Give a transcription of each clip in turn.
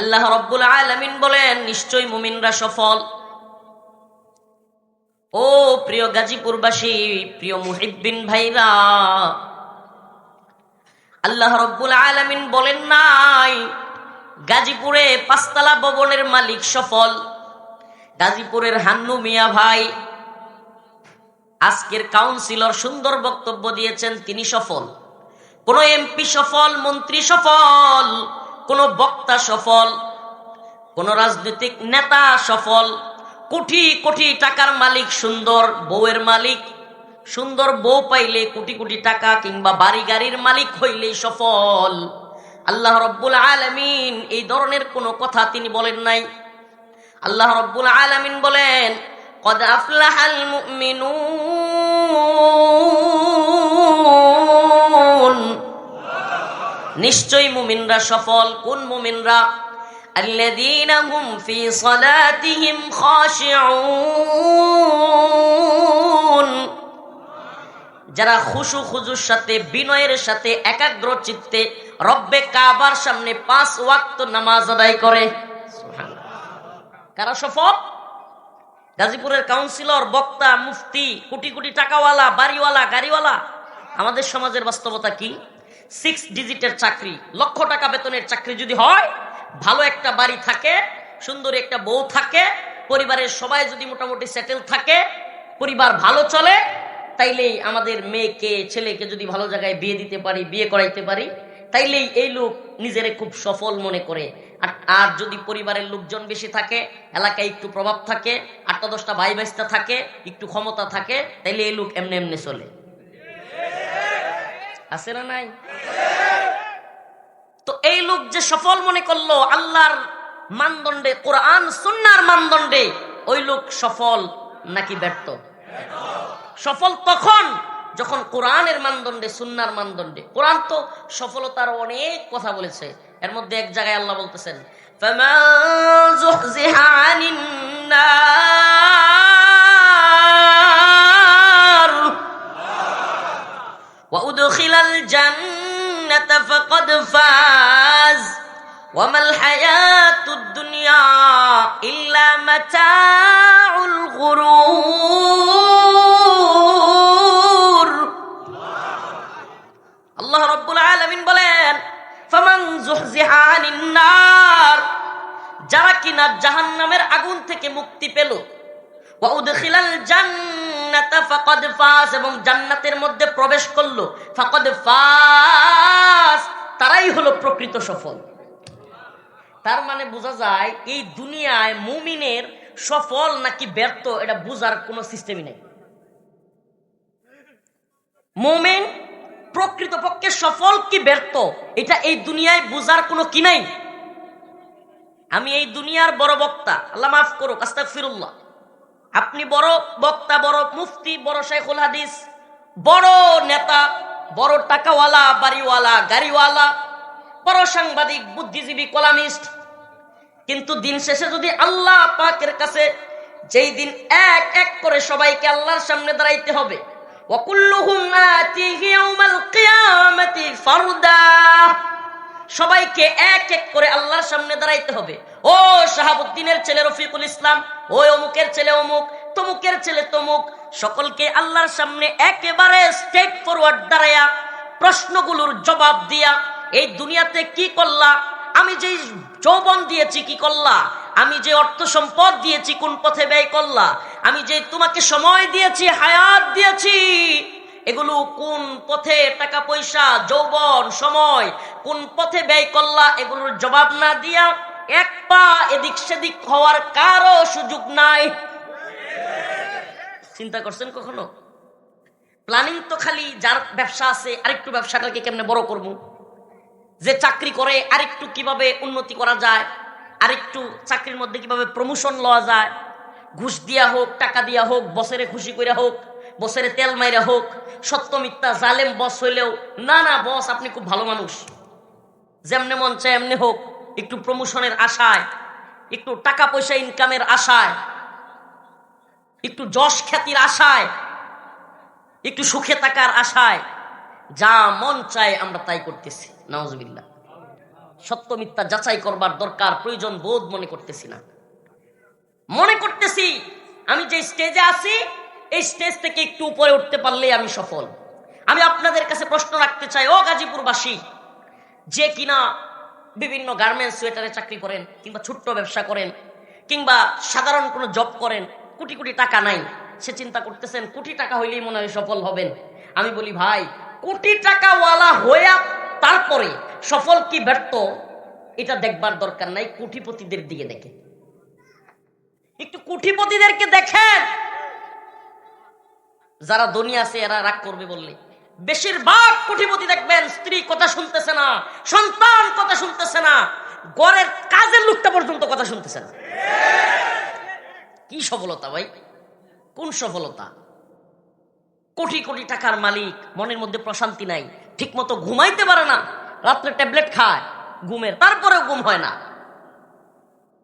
আল্লাহ রব্বুল আলমিন বলেন নিশ্চয় মুমিনরা সফল। ও প্রিয় গাজীপুরবাসী, প্রিয় মুহিদ্দিন ভাইরা, আল্লাহ রব্বুল আলমিন বলেন নাই, গাজীপুরে পাঁচতলা ভবনের মালিক সফল। গাজীপুরের হান্নু মিয়া ভাই, আজকের কাউন্সিলর সুন্দর বক্তব্য দিয়েছেন, তিনি সফল। কোন এমপি সফল, মন্ত্রী সফল। কোনো বক্তা সফল, কোন রাজনৈতিক নেতা সফল, কোটি কোটি টাকার মালিক, সুন্দর বউয়ের মালিক, সুন্দর বউ পাইলে কোটি কোটি টাকা কিংবা বাড়ি গাড়ির মালিক হইলে সফল। আল্লাহ রব্বুল আলমিন এই ধরনের কোনো কথা তিনি বলেন নাই। আল্লাহ রব্বুল আলমিন বলেন, কদ আফলাহাল মুমিনুন। নিশ্চয়ই মুমিনরা সফল কোন মুমিনরা الذين هم في صلاتهم خاشعون যারা খুশু খুজুর সাথে বিনয়ের সাথে একাগ্র চিত্তে রব্বে কাবার সামনে পাঁচ ওয়াক্ত নামাজ আদায় করে কারা সফল গাজীপুরের কাউন্সিলর বক্তা মুফতি কোটি কোটি টাকাওয়ালা বাড়িওয়ালা গাড়িওয়ালা আমাদের সমাজের বাস্তবতা কি সিক্স ডিজিটের চাকরি। লক্ষ টাকা বেতনের চাকরি যদি হয়, ভালো একটা বাড়ি থাকে, সুন্দর একটা বউ থাকে, পরিবারের সবাই যদি মোটামুটি সেটেল থাকে, পরিবার ভালো চলে, তাইলেই আমাদের মেয়েকে, ছেলেকে যদি ভালো জায়গায় বিয়ে দিতে পারি, বিয়ে করাইতে পারি, তাইলেই এই লোক নিজেরে খুব সফল মনে করে। আর আর যদি পরিবারের লোকজন বেশি থাকে, এলাকায় একটু প্রভাব থাকে, আটটা দশটা ভাই বাইসটা থাকে, একটু ক্ষমতা থাকে, তাইলে এই লোক এমনি এমনি চলে। আছে না নাই? তো এই লোক যে সফল মনে করল আল্লাহর মানদণ্ডে, কোরআন সুন্নার মানদণ্ডে, ওই লোক সফল নাকি ব্যর্থ? সফল তখন যখন কোরআনের মানদণ্ডে সুন্নার মানদণ্ডে। কোরআন তো সফলতার অনেক কথা বলেছে। এর মধ্যে এক জায়গায় আল্লাহ বলতেছেন وأدخل الجنة فقد فاز وما الحياة الدنيا إلا متاع الغرور আল্লাহ রব্বুল আলমিন বলেন ফামান জুহজিহা আনিন নার যারা কিনা জাহান্নামের আগুন থেকে মুক্তি পেল ওয়া উদখিলাল জান্নাতা ফাস এবং জান্নাতের মধ্যে প্রবেশ করল। ফাকাদ ফাস, তারাই হলো প্রকৃত সফল। তার মানে বোঝা যায়, এই দুনিয়ায় মুমিনের সফল নাকি ব্যর্থ, এটা বোঝার কোনো সিস্টেমই নেই। মোমেন প্রকৃতপক্ষে সফল কি ব্যর্থ, এটা এই দুনিয়ায় বোঝার কোনো কি নাই। আমি এই দুনিয়ার বড় বক্তা, আল্লাহ মাফ করুক আস্তাক ফিরুল্লাহ আপনি বড় বক্তা, বড় মুফতি, বড় শেখুল হাদিস, বড় নেতা, বড় টাকাওয়ালা, বাড়িওয়ালা, গাড়িওয়ালা, বড় সাংবাদিক, বুদ্ধিজীবী, কলামিস্ট। কিন্তু দিন শেষে যদি আল্লাহ পাকের কাছে যেই দিন এক এক করে সবাইকে আল্লাহর সামনে দাঁড়াইতে হবে ওকুল্লুহুম আতিহি ইয়াউমাল কিয়ামাতি ফারদা। সবাইকে এক এক করে আল্লাহর সামনে দাঁড়াইতে হবে। ও শাহাবুদ্দিনের ছেলে রফিকুল ইসলাম ও অমুকের ছেলে অমুক, তমুকের ছেলে তমুক, সকলকে আল্লাহর সামনে একেবারে স্টেট ফরওয়ার্ড দাঁড়াইয়া প্রশ্নগুলোর জবাব দিয়া, এই দুনিয়াতে কি করলা? আমি যে যৌবন দিয়েছি কি করলা? আমি যে অর্থ সম্পদ দিয়েছি কোন পথে ব্যয় করলা? আমি যে তোমাকে সময় দিয়েছি, হায়াত দিয়েছি এগুলো কোন পথে টাকা পয়সা, যৌবন, সময়, কোন পথে ব্যয় করলা, এগুলোর জবাব না দিয়া এক পা এদিক সেদিক হওয়ার কারও সুযোগ নাই। চিন্তা করছেন কখনো? প্ল্যানিং তো খালি যার ব্যবসা আছে, আরেকটু ব্যবসাটাকে কেমনে বড় করব? যে চাকরি করে, আরেকটু কীভাবে উন্নতি করা যায়, আরেকটু চাকরির মধ্যে কীভাবে প্রমোশন লওয়া যায়, ঘুষ দিয়া হোক, টাকা দিয়া হোক বছরে খুশি করে হোক বসেরে তেল মাইরা হোক, সত্য মিথ্যা, জালেম, বস হইলেও, না না, বস, আপনি খুব ভালো মানুষ। যেমনে মন চায় এমনি হোক, একটু প্রমোশনের আশায়, একটু টাকা পয়সা ইনকামের আশায়, একটু যশ খ্যাতির আশায়, একটু সুখে থাকার আশায়, যা মন চায় আমরা তাই করতেছি নওয়াজবিল্লা সত্য মিথ্যা যাচাই করবার দরকার, প্রয়োজন বোধ মনে করতেছি না। মনে করতেছি, আমি যে স্টেজে আছি এই স্টেজ থেকে একটু উপরে উঠতে পারলে আমি সফল। আমি আপনাদের কাছে প্রশ্ন রাখতে চাই, ও গাজীপুরবাসী, যে কিনা বিভিন্ন গার্মেন্টস সোয়েটারে চাকরি করেন, কিংবা ছোট্ট ব্যবসা করেন, কিংবা সাধারণ কোনো জব করেন, কোটি কোটি টাকা নাই, সে চিন্তা করতেছেন, কোটি টাকা হইলেই মনে হয় সফল হবেন। আমি বলি, ভাই, কোটি টাকাওয়ালা হইয়া তারপরে সফল কি ব্যর্থ, এটা দেখবার দরকার নাই, কোটিপতিদের দিকে দেখে একটু কোটিপতিদেরকে দেখেন। যারা ধনী আছে, এরা রাগ করবে বললে। বেশিরভাগ কোটিপতি দেখবেন, স্ত্রী কথা শুনতেছে না, সন্তান কথা শুনতেছে না গড়ের কাজের লোকটা পর্যন্ত কথা শুনতেছে না। কি সফলতা ভাই? কোন সফলতা? কোটি কোটি টাকার মালিক, মনের মধ্যে প্রশান্তি নাই ঠিক মতো ঘুমাইতে পারে না, রাত্রে ট্যাবলেট খায়, ঘুমের, তারপরেও ঘুম হয় না।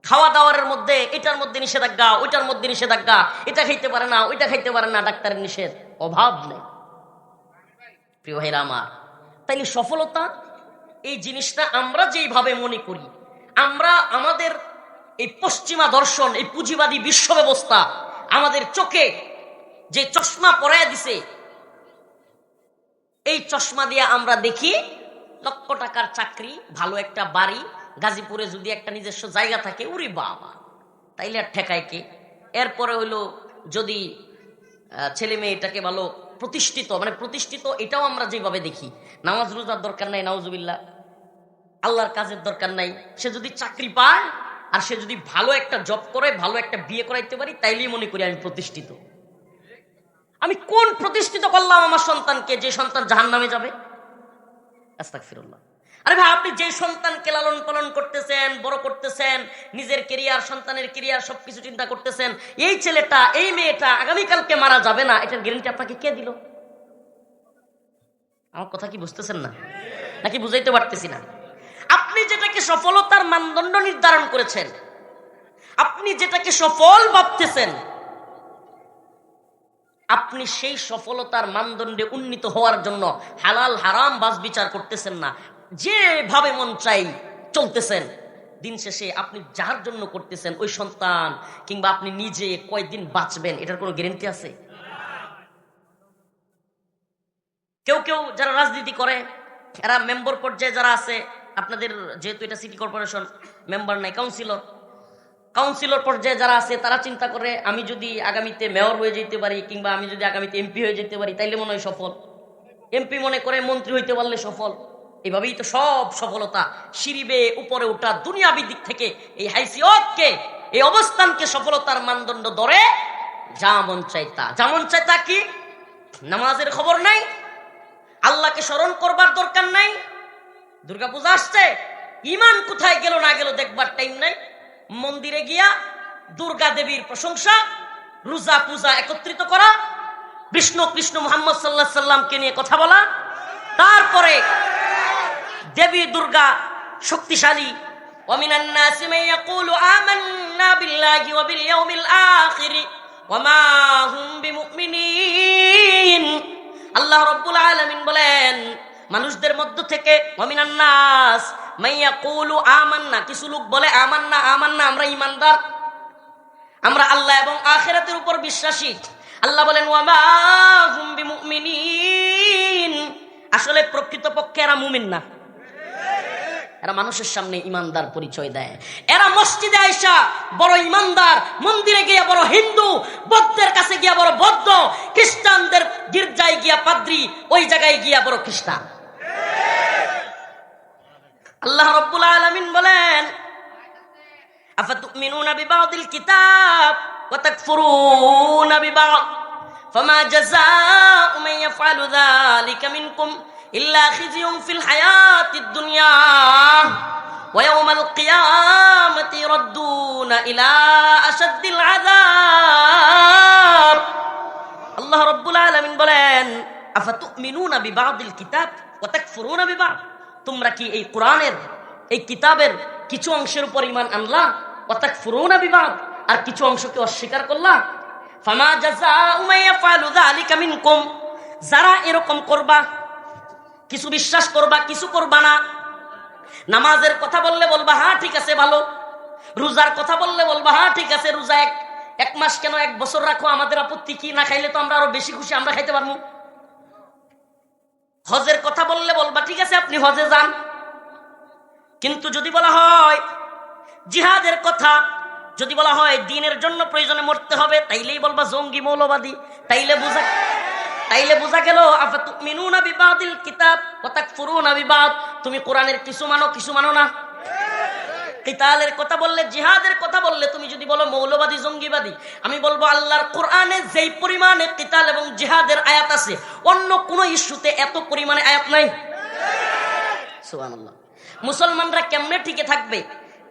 খাওয়া দাওয়ার মধ্যে এটার মধ্যে নিষেধাজ্ঞা, ওইটার মধ্যে নিষেধাজ্ঞা, এটা খাইতে পারে না, ওইটা খাইতে পারে না ডাক্তারের নিষেধ। অভাব নেই। প্রিয় ভাইরা আমার, তাইলে সফলতা, এই জিনিসটা আমরা যেইভাবে মনে করি, আমরা আমাদের এই পশ্চিমা দর্শন, এই পুঁজিবাদী বিশ্ব ব্যবস্থা আমাদের চোখে যে চশমা পরায় দিছে, এই চশমা দিয়ে আমরা দেখি, লক্ষ টাকার চাকরি, ভালো একটা বাড়ি গাজীপুরে যদি একটা নিজস্ব জায়গা থাকে, উরি বাবা। তাইলে আর ঠেকায় কে? এরপরে হইল যদি ছেলে মেয়েটাকে ভালো প্রতিষ্ঠিত মানে প্রতিষ্ঠিত এটাও আমরা যেভাবে দেখি, নামাজ রোজার দরকার নাই, নাউজুবিল্লাহ। আল্লাহর কাজের দরকার নাই। সে যদি চাকরি পায়, আর সে যদি ভালো একটা জব করে, ভালো একটা বিয়ে করাইতে পারি, তাইলেই মনে করি আমি প্রতিষ্ঠিত। আমি কোন প্রতিষ্ঠিত করলাম আমার সন্তানকে, যে সন্তান জাহান নামে যাবে? আস্তাগফিরুল্লাহ। আরে ভাই, আপনি যে সন্তানকে লালন পালন করতেছেন, বড় করতেছেন, নিজের কেরিয়ার সন্তানের কেরিয়ার সবকিছু চিন্তা করতেছেন, এই ছেলেটা, এই মেয়েটা আগামীকালকে মারা যাবে না, এটার গ্যারেন্টি আপনাকে কে দিল? আমার কথা কি বুঝতেছেন না? নাকি বুঝাইতে পারতেছি না? আপনি যেটাকে সফলতার মানদণ্ড নির্ধারণ করেছেন, আপনি যেটাকে সফল ভাবতেছেন, আপনি সেই সফলতার মানদণ্ডে উন্নীত হওয়ার জন্য হালাল, হারাম বাস বিচার করতেছেন না। যেভাবে মন চাই চলতেছেন, দিন শেষে আপনি যার জন্য করতেছেন ওই সন্তান কিংবা আপনি নিজে কয়দিন বাঁচবেন, এটার কোনো গ্যারেন্টি আছে? কেউ কেউ যারা রাজনীতি করে, এরা মেম্বার পর্যায়ে যারা আছে, আপনাদের যেহেতু এটা সিটি কর্পোরেশন মেম্বার নাই কাউন্সিলর কাউন্সিলর পর্যায়ে যারা আছে, তারা চিন্তা করে, আমি যদি আগামীতে মেয়র হয়ে যেতে পারি কিংবা আমি যদি আগামীতে এমপি হয়ে যেতে পারি, তাইলে মনে হয় সফল। এমপি মনে করে মন্ত্রী হইতে পারলে সফল। এভাবেই তো সব সফলতা সিঁড়িবে উপরে ওঠা দুনিয়াবি দিক থেকে এই হাইসিয়তকে, এই অবস্থানকে সফলতার মানদণ্ড ধরে যা মন চাই তা। যা মন চাই তা কি? নামাজের খবর নাই, আল্লাহকে স্মরণ করবার দরকার নাই, দুর্গাপূজা আসছে ইমান কোথায় গেল না গেল দেখবার টাইম নাই। মন্দিরে গিয়া দুর্গা দেবীর প্রশংসা রোজা পূজা একত্রিত করা, বিষ্ণু কৃষ্ণ মোহাম্মদ সাল্লাহ সাল্লামকে নিয়ে কথা বলা, তারপরে দেবী দুর্গা শক্তিশালী ومن الناس من يقول آمنا بالله وباليوم الآخر وما هم بمؤمنين আল্লাহ রব্বুল আলামিন বলেন মানুষদের মধ্য থেকে ওমিনান নাস মাইয়া কুলু আমান্না কিছু লোক বলে আমান্না আমান্না আমরা ইমানদার আমরা আল্লাহ এবং আখেরাতের উপর বিশ্বাসী আল্লাহ বলেন ওয়ামা হুম বিমুমিনিন আসলে প্রকৃতপক্ষে এরা মুমিন না এরা মানুষের সামনে ইমানদার পরিচয় দেয় এরা মসজিদে আইসা বড় ইমানদার মন্দিরে গিয়া বড় হিন্দু বৌদ্ধের কাছে গিয়া বড় বৌদ্ধ খ্রিস্টানদের গির্জায় গিয়া পাদ্রি ওই জায়গায় গিয়া বড় খ্রিস্টান আল্লাহ রব্বুল আলামিন বলেন আফাতুমিনুনা বিবাদিল কিতাব ওয়া তাকফুরুনা বিবাদ فما جزاء من يفعل ذلك منكم إلا خزي في الحياة الدنيا ويوم القيامة يردون إلى أشد العذاب আল্লাহ রব্বুল আলমিন বলেন আফাতুমিনুনা বিবাদিল কিতাব ওয়া তাকফুরুনা বিবাদ তোমরা কি এই কোরআনের এই কিতাবের কিছু অংশের উপর ঈমান আনলা ওয়া তাকফুরুনা বিবাদ আর কিছু অংশকে অস্বীকার করলা ফামা জাযাউ মান ইয়াফআলু যালিকা মিনকুম যারা এরকম করবা কিছু বিশ্বাস করবা, কিছু করবা না। নামাজের কথা বললে বলবা হ্যাঁ ঠিক আছে, ভালো। রোজার কথা বললে বলবা হ্যাঁ ঠিক আছে, রোজা এক এক মাস কেন এক বছর রাখো? আমাদের আপত্তি কি? না খাইলে তো আমরা আরও বেশি খুশি, আমরা খাইতে পারব। হজের কথা বললে বলবা, ঠিক আছে, আপনি হজে যান। কিন্তু যদি বলা হয় জিহাদের কথা, যদি বলা হয় দিনের জন্য প্রয়োজনে মরতে হবে, তাইলেই বলবা জঙ্গি মৌলবাদী, তাইলে বুঝা তাইলে বোঝা গেল কিতাব বিবাদ। তুমি কোরআনের কিছু মানো কিছু মানো না? কিতালের কথা বললে, জিহাদের কথা বললে, তুমি যদি বলো মৌলবাদী, জঙ্গিবাদী, আমি বলব আল্লাহর কোরআনে যেই পরিমাণে কিতাল এবং জিহাদের আয়াত আছে, অন্য কোন ইস্যুতে এত পরিমাণে আয়াত নাই। মুসলমানরা কেমনে টিকে থাকবে?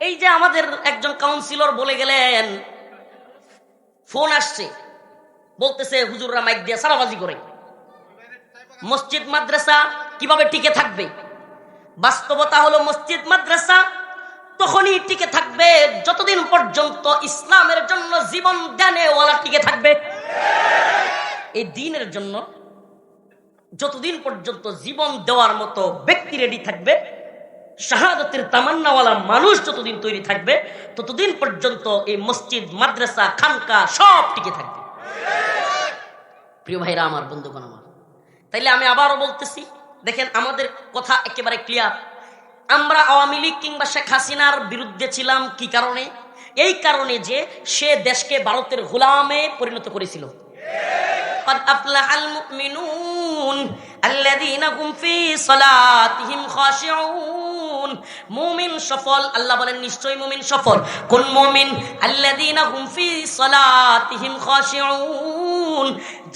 এই যে আমাদের একজন কাউন্সিলর বলে গেলেন, ফোন আসছে। বলতেছে, হুজুররা মাইক দিয়ে সারাবাজি করে। মসজিদ, মাদ্রাসা কীভাবে টিকে থাকবে? বাস্তবতা হলো মসজিদ, মাদ্রাসা তখনই টিকে থাকবে যতদিন পর্যন্ত ইসলামের জন্য জীবন দানে ওয়ালা টিকে থাকবে। এই দিনের জন্য যতদিন পর্যন্ত জীবন দেওয়ার মতো ব্যক্তি রেডি থাকবে, শাহাদতের তামান্নাওয়ালা মানুষ যতদিন তৈরি থাকবে, ততদিন পর্যন্ত এই মসজিদ, মাদ্রাসা, খানকা সব টিকে থাকবে। প্রিয় ভাইরা আমার, বন্ধুগণ আমার, তাইলে আমি আবারও বলতেছি, দেখেন আমাদের কথা একেবারে ক্লিয়ার আমরা আওয়ামী লীগ কিংবা শেখ হাসিনার বিরুদ্ধে ছিলাম কি কারণে? এই কারণে যে সে দেশকে ভারতের গোলামে পরিণত করেছিল। قد أفلح المؤمنون الذين هم في صلاتهم خاشعون মুমিন সফল আল্লাহ বলেন নিশ্চয়ই মুমিন সফল কোন মুমিন আল্লাযীনা হুম ফি সালাতিহিম খাশিউন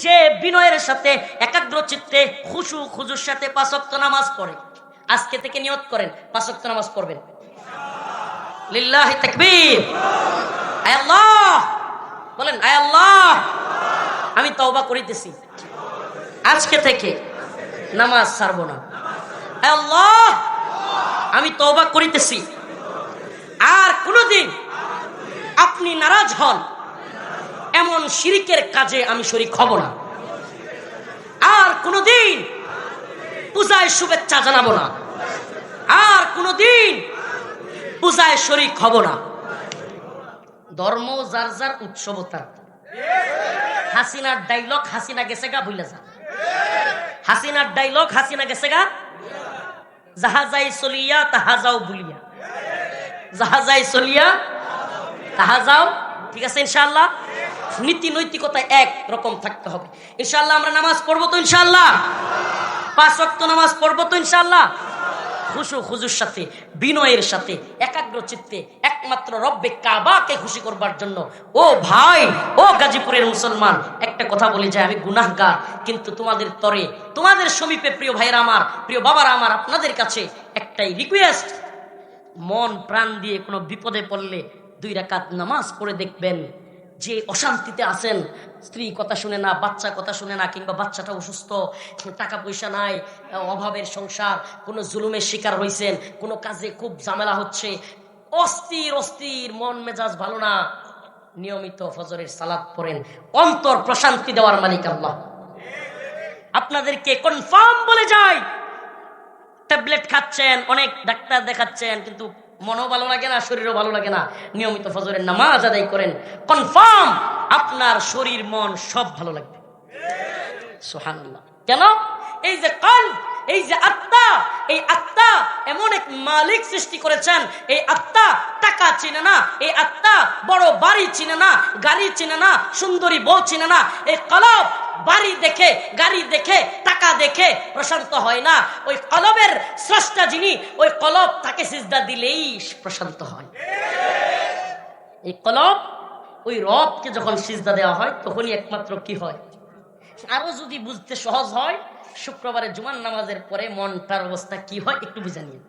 যে বিনয়ের সাথে একাগ্র চিত্তে খুশু খুজুর সাথে পাঁচ ওয়াক্ত নামাজ পড়ে আজকে থেকে নিয়ত করেন পাঁচ ওয়াক্ত নামাজ পড়বেন লিল্লাহি তাকবীর আয় আল্লাহ বলেন আয় আল্লাহ আমি তওবা করিতেছি। আজকে থেকে নামাজ ছাড়বো না। আল্লাহ, আমি তওবা করিতেছি। আর কোনোদিন আপনি নারাজ হন, এমন শিরিকের কাজে আমি শরিক হব না। আর কোনোদিন পূজায় শুভেচ্ছা জানাব না। আর কোনোদিন পূজায় শরিক হব না। ধর্ম যার যার উৎসবতার হাসিনার ডাইলগ হাসিনা গেছে গা, ভুলে যা। হাসিনার ডাইলগ হাসিনা গেছে গা। জাহাজাই চলিয়া তাহা যাও ভুলিয়া জাহাজাই চলিয়া তাহা যাও ঠিক আছে ইনশাল্লাহ নীতি নৈতিকতা এক রকম থাকতে হবে। ইনশাল্লাহ আমরা নামাজ পড়ব তো ইনশাল্লাহ পাঁচ ওয়াক্ত নামাজ পড়ব তো ইনশাল্লাহ খুশু খুজুর সাথে, বিনয়ের সাথে, একাগ্র চিত্তে একমাত্র রব্বে কাবাকে খুশি করবার জন্য। ও ভাই, ও গাজীপুরের মুসলমান, একটা কথা বলি যে আমি গুনাহগার, কিন্তু তোমাদের তরে, তোমাদের সমীপে প্রিয় ভাইয়েরা আমার, প্রিয় বাবারা আমার, আপনাদের কাছে একটাই রিকোয়েস্ট মন প্রাণ দিয়ে কোনো বিপদে পড়লে দুই রাকাত নামাজ পড়ে দেখবেন। যে অশান্তিতে আছেন, স্ত্রী কথা শুনে না, বাচ্চা কথা শুনে না, কিংবা বাচ্চাটা অসুস্থ টাকা পয়সা নাই, অভাবের সংসার, কোনো জুলুমের শিকার হয়েছেন কোনো কাজে খুব ঝামেলা হচ্ছে, অস্থির অস্থির, মন মেজাজ ভালো না। নিয়মিত ফজরের সালাদ পড়েন, অন্তর প্রশান্তি দেওয়ার মালিক আল্লাহ। আপনাদেরকে কনফার্ম বলে যায় ট্যাবলেট খাচ্ছেন, অনেক ডাক্তার দেখাচ্ছেন, কিন্তু মনও ভালো লাগে না, শরীরও ভালো লাগে না। নিয়মিত ফজরের নামাজ আদায় করেন। কনফার্ম আপনার শরীর, মন সব ভালো লাগবে। সুবহানাল্লাহ। কেন? এই যে কল, এই যে আত্মা, এই আত্মা এমন এক মালিক সৃষ্টি করেছেন। এই আত্মা টাকা চিনে না, এই আত্মা বড় বাড়ি চিনে না, গাড়ি চিনে না, সুন্দরী বউ চিনে না। এই কলব বাড়ি দেখে, গাড়ি দেখে, টাকা দেখে প্রশান্ত হয় না। ওই কলবের স্রষ্টা যিনি, ওই কলব তাকে সিজদা দিলেই প্রশান্ত হয়। এই কলব, ওই রবকে যখন সিজদা দেওয়া হয়, তখনই একমাত্র কি হয়? আরও যদি বুঝতে সহজ হয়, শুক্রবারে জুমান নামাজের পরে মনটার অবস্থা কি হয়, একটু বুঝে নিন।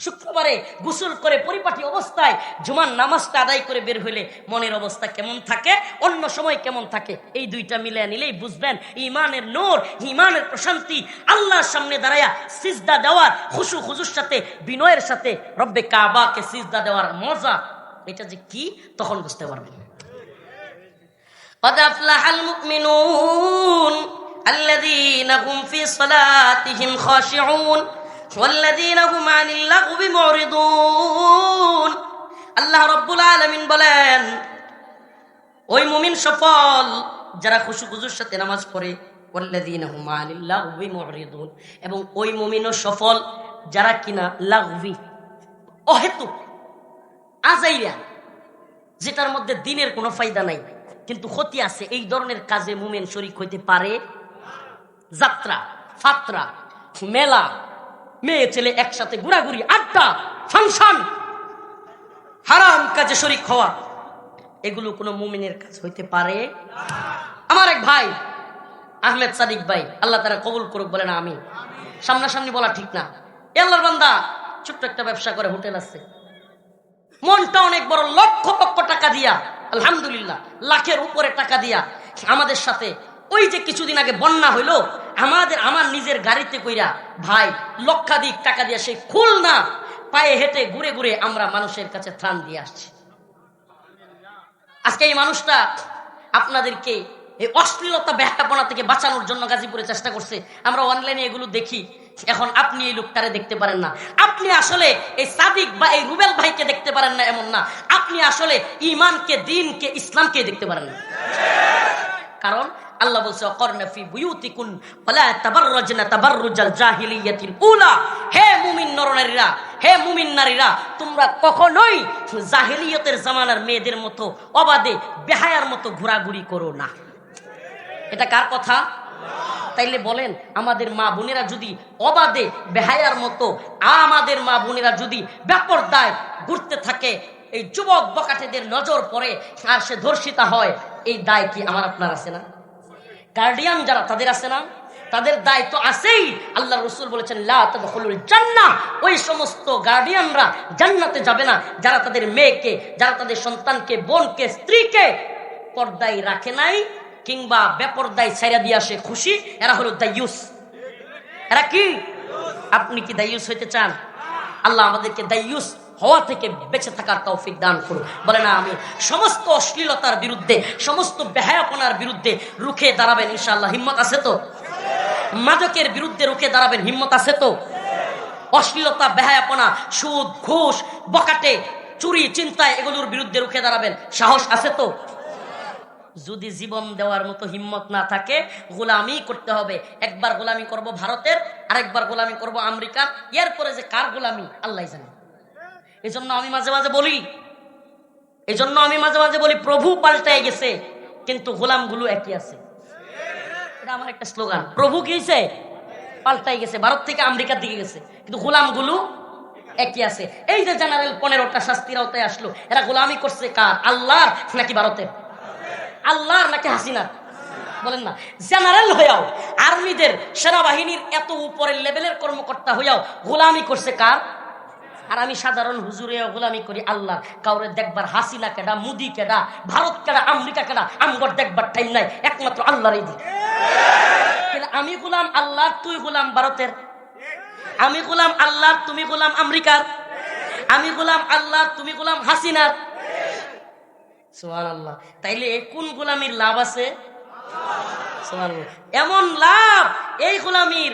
শুক্রবারে গোসল করে পরিপাটি অবস্থায় জুমান নামাজটা আদায় করে বের হইলে মনের অবস্থা কেমন থাকে অন্য সময় কেমন থাকে এই দুইটা মিলে নিলেই বুঝবেন ইমানের নূর ইমানের প্রশান্তি আল্লাহর সামনে দাঁড়ায়া সিজদা দেওয়ার খুশু খুজুর সাথে বিনয়ের সাথে রব্বে কাবাকে সিজদা দেওয়ার মজা এটা যে কি তখন বুঝতে পারবেন قد أفلح المؤمنون الذين هم في صلاتهم خاشعون والذين هم عن اللغو معرضون আল্লাহ রব্বুল আলামিন বলেন ওই মুমিন সফল যারা খুশু খুজুর সাথে নামাজ পড়ে ওয়াল্লাযীনা হুম আনিল লাগবি মুরিদুন এবং ওই মুমিনও সফল যারা কিনা লাগবি অহেতুক আজাইরা যেটার মধ্যে দিনের কোনো ফায়দা নাই কিন্তু ক্ষতি আছে এই ধরনের কাজে মুমেন শরিক হইতে পারে যাত্রা ফাত্রা মেলা মেয়ে ছেলে একসাথে ঘোরাঘুরি, আড্ডা, ফাংশন, হারাম কাজে শরিক হওয়া, এগুলো কোনো মুমিনের কাজ হইতে পারে? আমার এক ভাই, আহমেদ সাদিক ভাই, আল্লাহ তারা কবুল করুক, বলে না আমি সামনাসামনি বলা ঠিক না। এ আল্লাহর বান্দা, ছোট্ট একটা ব্যবসা করে, হোটেল আছে। মনটা অনেক বড়, লক্ষ লক্ষ টাকা দিয়া, আলহামদুলিল্লাহ, লাখের উপরে টাকা দিয়া, আমাদের সাথে ওই যে কিছুদিন আগে বন্যা হইল আমাদের, আমার নিজের গাড়িতে কইরা, ভাই, লক্ষাধিক টাকা দিয়ে সেই খুল না পায়ে হেঁটে ঘুরে ঘুরে আমরা মানুষের কাছে ত্রাণ দিয়ে আসছি। আজকে এই মানুষটা আপনাদেরকে এই অশ্লীলতা ব্যাখ্যাপনা থেকে বাঁচানোর জন্য গাজীপুরে চেষ্টা করছে। আমরা অনলাইনে এগুলো দেখি। এখন আপনি এই লোকটারে দেখতে পারেন না। আপনি আসলে এই সাদিক বা এই রুবেল ভাইকে দেখতে পারেন না এমন না। আপনি আসলে ইমানকে দিনকে, ইসলামকে দেখতে পারেন না। কারণ আল্লাহ বলছে অকর্ণা ফি বুয়ুতিকুন ওয়ালা তাবাররাজনা তাবাররুজাল জাহিলিয়াতিল উলা। হে মুমিন নরনারীরা, হে মুমিন নারীরা, তোমরা কখনোই জাহিলিয়তের জামানার মেয়েদের মতো অবাদে বেহায়ার মতো ঘোরাঘুরি করো না। এটা কার কথা? তাইলে বলেন, আমাদের মা বোনেরা যদি অবাদে বেহায়ার মতো, আমাদের মা বোনেরা যদি ব্যাপরদায় ঘুরতে থাকে, এই যুবক বকাটেদের নজর পড়ে, আর সে ধর্ষিতা হয়, এই দায় কি আমার আপনার আছে না? গার্ডিয়ান যারা, তাদের আছে না? তাদের দায়িত্ব আছেই। আল্লাহ রসুল বলেছেন জান্নাহ ওই সমস্ত গার্ডিয়ানরা জান্নাতে যাবে না। যারা তাদের মেয়েকে, যারা তাদের সন্তানকে, বোনকে, স্ত্রীকে পর্দায় রাখে নাই কিংবা বেপর্দায় ছাইরা দিয়ে আসে খুশি, এরা হলো দায়ুস এরা কি? আপনি কি দায়ুস হইতে চান? আল্লাহ আমাদেরকে দায়ুস হওয়া থেকে বেঁচে থাকার তৌফিক দান করুন। বলে না আমি সমস্ত অশ্লীলতার বিরুদ্ধে, সমস্ত বেহায়াপনার বিরুদ্ধে রুখে দাঁড়াবেন ইনশাআল্লাহ। হিম্মত আছে তো? মাদকের বিরুদ্ধে রুখে দাঁড়াবেন, হিম্মত আছে তো? অশ্লীলতা, বেহায়াপনা, সুদ, ঘুষ, বকাটে, চুরি, চিন্তায় এগুলোর বিরুদ্ধে রুখে দাঁড়াবেন। সাহস আছে তো? যদি জীবন দেওয়ার মতো হিম্মত না থাকে, গোলামি করতে হবে। একবার গোলামি করব ভারতের, আরেকবার গোলামি করব আমেরিকার। এরপরে যে কার গোলামি আল্লাহ জানে। এই জন্য আমি মাঝে মাঝে বলি এই জন্য আমি মাঝে মাঝে বলি, প্রভু পাল্টায় গেছে, কিন্তু গোলামগুলো একই আছে। এটা আমার একটা স্লোগান। প্রভু কি হয়েছে পাল্টাই গেছে, ভারত থেকে আমেরিকার দিকে গেছে, কিন্তু গোলামগুলো একই আছে। এই যে জেনারেল পনেরোটা শাস্তির আওতায় আসলো, এরা গোলামি করছে কার? আল্লাহর নাকি ভারতের? আল্লাহর নাকি হাসিনার? বলেন না। জেনারেল হইয়াও, আর্মিদের সেনাবাহিনীর এত উপরের লেভেলের কর্মকর্তা হইয়াও গোলামি করছে কার? আর আমি সাধারণ হুজুরে গোলামি করি আল্লাহ, কাউরে দেখবার হাসিনা কেডা, মুদি কেডা, ভারত কেডা, আমেরিকা কেডা, আমগর দেখবার টাইম নাই, একমাত্র আল্লাহর এই দিক আমি গোলাম আল্লাহ, তুই গোলাম ভারতের। আমি গোলাম আল্লাহ, তুমি গোলাম আমেরিকার। আমি গোলাম আল্লাহ, তুমি গোলাম হাসিনার। সোহান আল্লাহ তাইলে কোন গোলামির লাভ আছে। এমন লাভ, এই গোলামির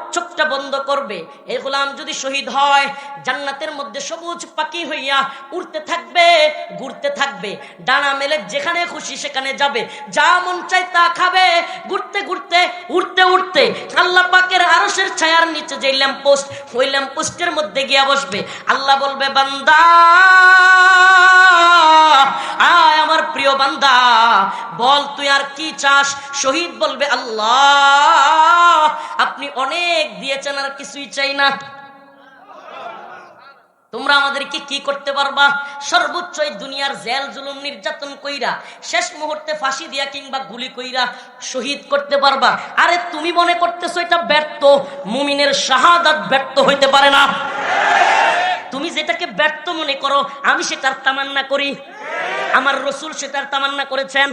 চোখটা বন্ধ করবে। এই গোলাম যদি শহীদ হয়, জান্নাতের মধ্যে সবুজ পাখি হইয়া উড়তে থাকবে, ঘুরতে থাকবে। ডানা মেলে যেখানে খুশি সেখানে যাবে। যা মন চাই তা খাবে। ঘুরতে ঘুরতে, উড়তে উড়তে। আল্লাহ পাকের আরশের ছায়ার নিচে যে ল্যাম্পোস্ট ওই ল্যাম্পোস্টের মধ্যে গিয়া বসবে। আল্লাহ বলবে, বান্দা, আয় আমার প্রিয় বান্দা, বল তুই আর কি চাস? শহীদ বলবে, আল্লাহ, আপনি অনেক দিয়েছেন, আর কিছুই চাই না। তোমরা আমাদেরকে কি করতে পারবা? সর্বোচ্চ দুনিয়ার জেল, জুলুম, নির্যাতন কইরা, শেষ মুহূর্তে ফাঁসি দিয়া কিংবা গুলি কইরা শহীদ করতে পারবা। আরে তুমি মনে করতেছো এটা ব্যর্থ? মুমিনের শাহাদাত ব্যর্থ হইতে পারে না। তুমি যেটাকে ব্যর্থ মনে করো, আমি সেটার তামান্না করি। আমার রসুল সেটার তামান্না করেছেন।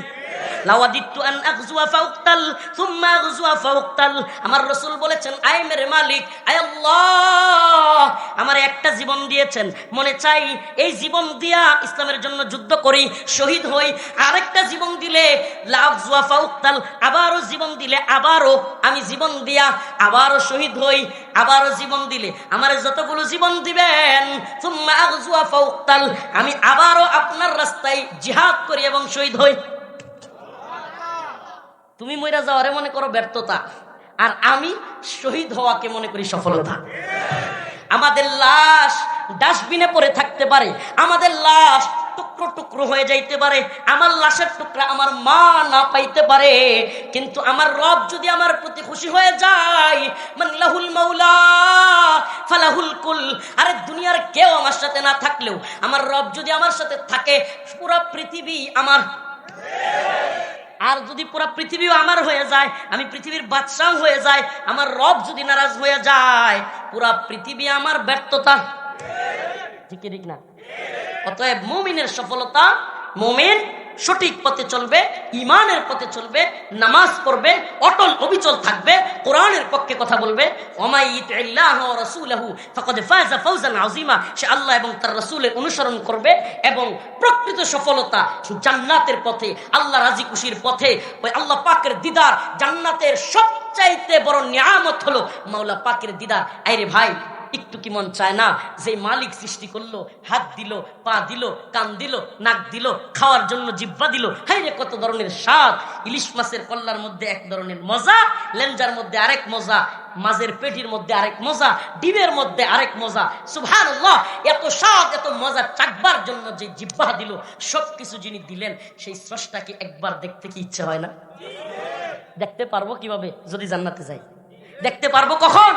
আমার রাসূল বলেছেন, আয় মেরে মালিক আমার একটা জীবন দিয়েছেন, মনে চাই এই জীবন দিয়া ইসলামের জন্য যুদ্ধ করি, শহীদ হই, আরেকটা জীবন দিলে আবারও জীবন দিলে আবারও আমি জীবন দিয়া আবারও শহীদ হই, আবারও জীবন দিলে আমার যতগুলো জীবন দিবেন আমি আবারও আপনার রাস্তায় জিহাদ করি এবং শহীদ হই। তুমি মইরা যাওয়ারে মনে করো ব্যর্থতা। আর আমি শহীদ হওয়াকে মনে করি সফলতা। আমাদের লাশ ডাস্টবিনে পড়ে থাকতে পারে, আমাদের লাশ টুকরো টুকরো হয়ে যাইতে পারে, আমার লাশের টুকরা আমার মা না পাইতে পারে, কিন্তু আমার রব যদি আমার প্রতি খুশি হয়ে যায়, মান লাহুল মাওলা, ফালাহুল কুল, আরে দুনিয়ার কেউ আমার সাথে না থাকলেও, আমার রব যদি আমার সাথে থাকে, পুরো পৃথিবী আমার। আর যদি পুরো পৃথিবীও আমার হয়ে যায়, আমি পৃথিবীর বাদশাহ হয়ে যায়, আমার রব যদি নারাজ হয়ে যায়, পুরা পৃথিবী আমার ব্যর্থতা। ঠিক না? অতএব মুমিনের সফলতা মুমিন সঠিক পথে চলবে ইমানের পথে চলবে, নামাজ পড়বে, অটল অবিচল থাকবে, কোরআনের পক্ষে কথা বলবে। সে আল্লাহ এবং তার রাসূলের অনুসরণ করবে এবং প্রকৃত সফলতা জান্নাতের পথে, আল্লাহ রাজি খুশির পথে, ওই আল্লাহ পাকের দিদার জান্নাতের সবচাইতে বড় নিয়ামত হলো মাওলা পাকের দিদার। আইরে ভাই একটু কি মন চায় না? যে মালিক সৃষ্টি করল, হাত দিল, পা দিল, কান দিল, নাক দিল, খাওয়ার জন্য জিব্বা দিল হাই রে কত ধরনের স্বাদ! ইলিশ মাছের কল্লার মধ্যে এক ধরনের মজা লেঞ্জার মধ্যে আরেক মজা মাঝের পেটির মধ্যে আরেক মজা, ডিমের মধ্যে আরেক মজা। সুভান এত স্বাদ, এত মজা চাকবার জন্য যে জিব্বা দিল, সবকিছু যিনি দিলেন, সেই স্রষ্টাকে একবার দেখতে কি ইচ্ছে হয় না? দেখতে পারব কীভাবে? যদি জান্নাতে যাই। দেখতে পারব কখন?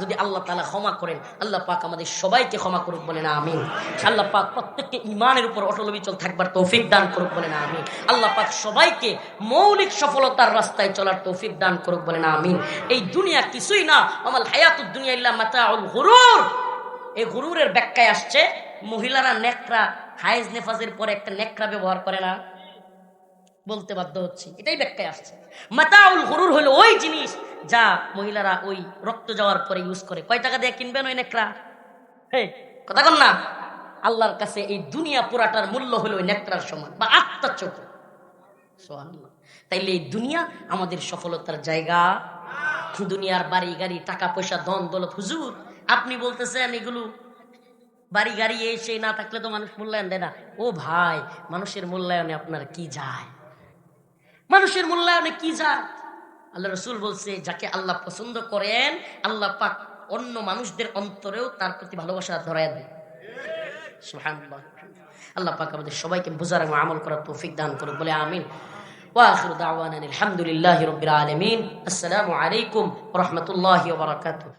যদি আল্লাহ তালা ক্ষমা করেন, আল্লাহ পাক আমাদের সবাইকে ক্ষমা করুক বলে না আমিন। আল্লাহ পাক প্রত্যেককে ইমানের উপর অটল বিচল থাকবার তৌফিক দান করুক বলে না আমিন। আল্লাহ পাক সবাইকে মৌলিক সফলতার রাস্তায় চলার তৌফিক দান করুক বলে না আমিন। এই দুনিয়া কিছুই না, আমাল হায়াতুদ দুনিয়া ইল্লা মাতাউল গুরুর। এই গুরুরের ব্যাখ্যায় আসছে, মহিলারা নেকড়া হাইজ নেফাজের পরে একটা নেকড়া ব্যবহার করে না। বলতে বাধ্য হচ্ছি, এটাই ব্যাখ্যায় আসছে। মাতাউল গরুর হলো ওই জিনিস যা মহিলারা ওই রক্ত যাওয়ার পরে ইউজ করে। কয় টাকা দিয়ে কিনবেন ওই নেকড়া? হে, কথা কন না। আল্লাহর কাছে এই দুনিয়া পুরাটার মূল্য হলো ওই নেকড়ার সমান বা আত্মার চোখ। তাইলে এই দুনিয়া আমাদের সফলতার জায়গা। দুনিয়ার বাড়ি, গাড়ি, টাকা, পয়সা, ধন, দৌলত, হুজুর, আপনি বলতেছেন এগুলো বাড়ি, গাড়ি, এই, সেই, না থাকলে তো মানুষ মূল্যায়ন দেয় না। ও ভাই, মানুষের মূল্যায়নে আপনার কি যায়? মানুষের মূল্যায়নে কি যায়? আল্লাহ রসুল বলছে যাকে আল্লাহ পছন্দ করেন আল্লাহ পাক অন্য মানুষদের অন্তরেও তার প্রতি ভালোবাসা ধরায় দেয় সুবহানাল্লাহ। আল্লাহ পাক আমাদের সবাইকে বোঝার এবং আমল করার তৌফিক দান করুক বলে আমিন واخر دعوانا الحمد لله رب العالمين السلام عليكم ورحمه الله وبركاته